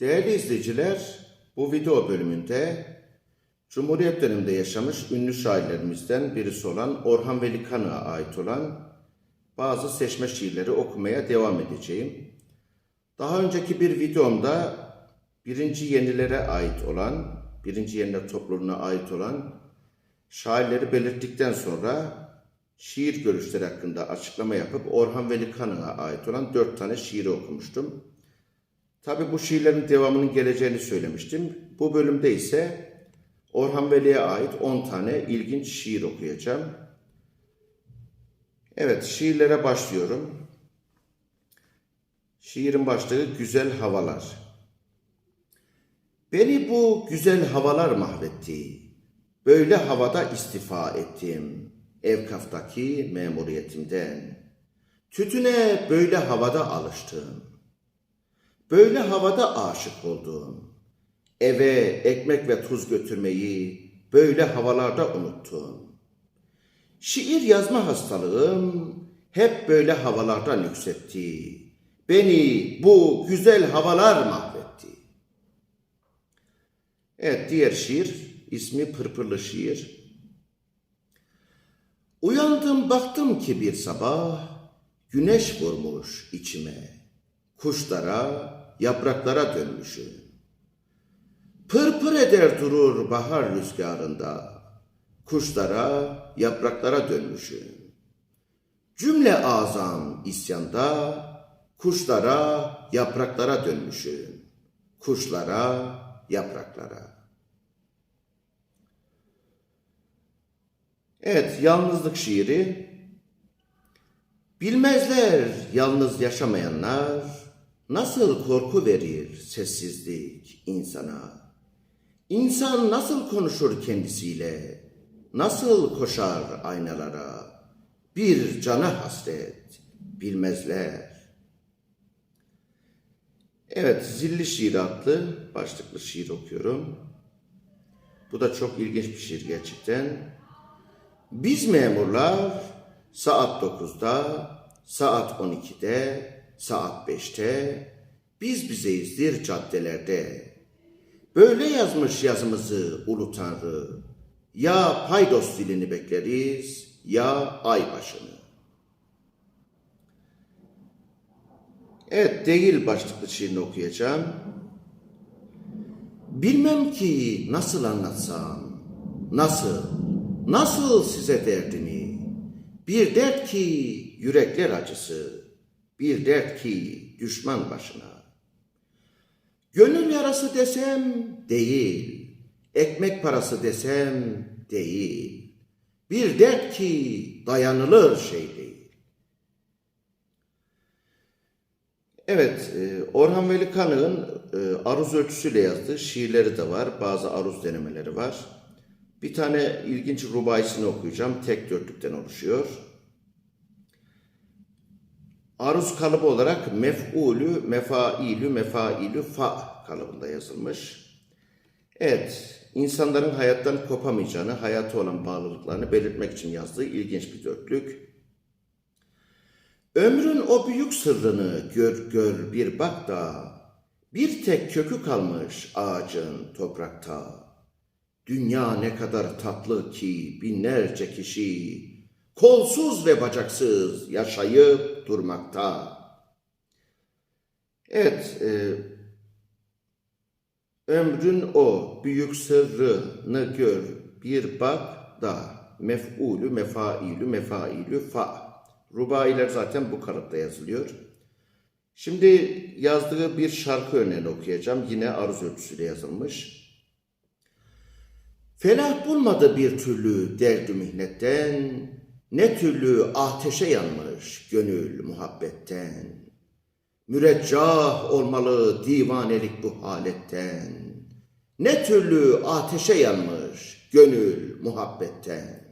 Değerli izleyiciler, bu video bölümünde Cumhuriyet döneminde yaşamış ünlü şairlerimizden birisi olan Orhan Veli Kanık'a ait olan bazı seçme şiirleri okumaya devam edeceğim. Daha önceki bir videomda birinci yenilere ait olan, birinci yeniler topluluğuna ait olan şairleri belirttikten sonra şiir görüşleri hakkında açıklama yapıp Orhan Veli Kanık'a ait olan dört tane şiiri okumuştum. Tabi bu şiirlerin devamının geleceğini söylemiştim. Bu bölümde ise Orhan Veli'ye ait 10 tane ilginç şiir okuyacağım. Evet, şiirlere başlıyorum. Şiirin başlığı Güzel Havalar. Beni bu güzel havalar mahvetti. Böyle havada istifa ettim. Evkaftaki memuriyetimden. Tütüne böyle havada alıştım. Böyle havada aşık oldum. Eve ekmek ve tuz götürmeyi böyle havalarda unuttum. Şiir yazma hastalığım hep böyle havalarda nüksetti. Beni bu güzel havalar mahvetti. Evet diğer şiir ismi Pırpırlı Şiir. Uyandım baktım ki bir sabah güneş vurmuş içime. Kuşlara, yapraklara dönmüşüm. Pırpır eder durur bahar rüzgarında. Kuşlara, yapraklara dönmüşüm. Cümle azam isyanda, kuşlara, yapraklara dönmüşüm. Kuşlara, yapraklara. Evet, yalnızlık şiiri. Bilmezler yalnız yaşamayanlar nasıl korku verir sessizlik insana. İnsan nasıl konuşur kendisiyle, nasıl koşar aynalara. Bir cana hasret bilmezler. Evet, Zilli Şiir adlı başlıklı şiir okuyorum. Bu da çok ilginç bir şiir gerçekten. Biz memurlar saat 9'da, saat 12'de, saat 5'te biz bizeyizdir caddelerde. Böyle yazmış yazımızı ulu tanrı. Ya paydos dilini bekleriz ya ay başını. Evet değil başlıklı şiirini okuyacağım. Bilmem ki nasıl anlatsam, nasıl, nasıl size derdimi. Bir dert ki yürekler acısı, bir dert ki düşman başına. Gönül yarası desem değil, ekmek parası desem değil. Bir dert ki dayanılır şey değil. Evet, e, Orhan Veli Kanık'ın e, aruz ölçüsüyle yazdığı şiirleri de var. Bazı aruz denemeleri var. Bir tane ilginç rubaisini okuyacağım. Tek dörtlükten oluşuyor. Aruz kalıbı olarak mef'ulü, mefailü, mefailü, fa kalıbında yazılmış. Evet, insanların hayattan kopamayacağını, hayatı olan bağlılıklarını belirtmek için yazdığı ilginç bir dörtlük. Ömrün o büyük sırrını gör gör bir bak da, bir tek kökü kalmış ağacın toprakta. Dünya ne kadar tatlı ki binlerce kişi kolsuz ve bacaksız yaşayıp durmakta. Evet, e, ömrün o büyük sırrını gör bir bak da mef'ulü, mefailü, mefailü, fa. Rubailer zaten bu kalıpta yazılıyor. Şimdi yazdığı bir şarkı örneğini okuyacağım. Yine aruz ölçüsüyle yazılmış. Felah bulmadı bir türlü derdi mihnetten, ne türlü ateşe yanmış gönül muhabbetten. Müreccah olmalı divanelik bu haletten, ne türlü ateşe yanmış gönül muhabbetten.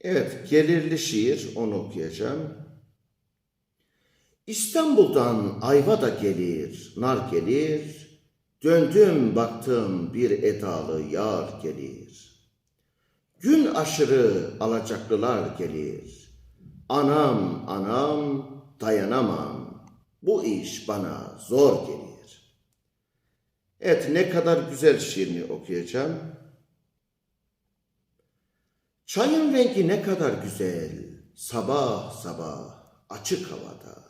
Evet, gelirli şiir, onu okuyacağım. İstanbul'dan ayva da gelir, nar gelir, döndüm baktım bir edalı yar gelir. Gün aşırı alacaklılar gelir, anam anam dayanamam, Bu iş bana zor gelir. Evet ne kadar güzel şiirini okuyacağım. Çayın rengi ne kadar güzel. Sabah sabah açık havada.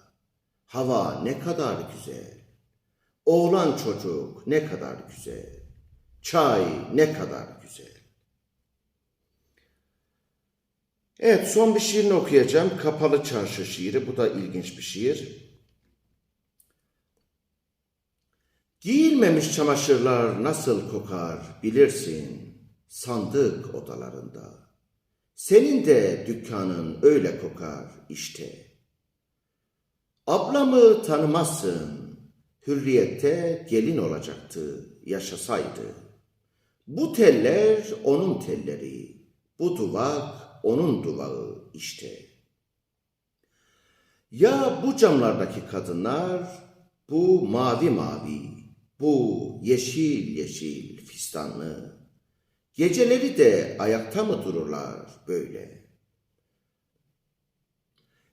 Hava ne kadar güzel. Oğlan çocuk ne kadar güzel. Çay ne kadar güzel. Evet son bir şiirini okuyacağım. Kapalı Çarşı şiiri. Bu da ilginç bir şiir. Giyilmemiş çamaşırlar nasıl kokar bilirsin sandık odalarında. Senin de dükkanın öyle kokar işte. Ablamı tanımazsın. Hürriyette gelin olacaktı yaşasaydı. Bu teller onun telleri. Bu duvak onun duvağı işte. Ya bu camlardaki kadınlar bu mavi mavi, bu yeşil yeşil fistanlı. Geceleri de ayakta mı dururlar böyle?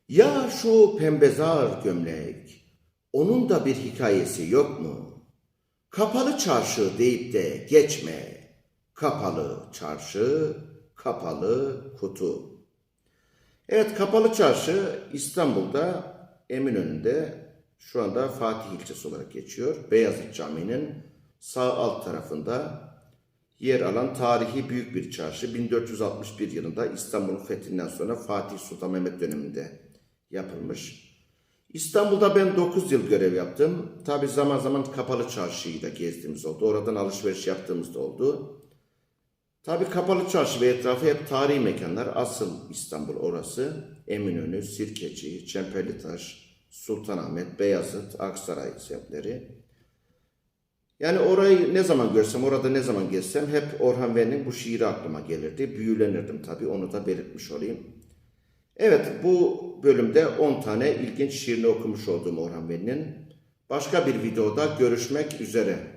Ya şu pembezar gömlek, onun da bir hikayesi yok mu? Kapalı çarşı deyip de geçme. Kapalı çarşı, kapalı kutu. Evet Kapalı Çarşı İstanbul'da Eminönü'nde şu anda Fatih ilçesi olarak geçiyor. Beyazıt Camii'nin sağ alt tarafında yer alan tarihi büyük bir çarşı. 1461 yılında İstanbul'un fethinden sonra Fatih Sultan Mehmet döneminde yapılmış. İstanbul'da ben 9 yıl görev yaptım. Tabi zaman zaman kapalı çarşıyı da gezdiğimiz oldu. Oradan alışveriş yaptığımız da oldu. Tabi kapalı çarşı ve etrafı hep tarihi mekanlar. Asıl İstanbul orası. Eminönü, Sirkeci, Çemperlitaş, Sultanahmet, Beyazıt, Aksaray semtleri. Yani orayı ne zaman görsem, orada ne zaman gezsem hep Orhan Veli'nin bu şiiri aklıma gelirdi. Büyülenirdim tabii, onu da belirtmiş olayım. Evet, bu bölümde 10 tane ilginç şiirini okumuş olduğum Orhan Veli'nin. Başka bir videoda görüşmek üzere.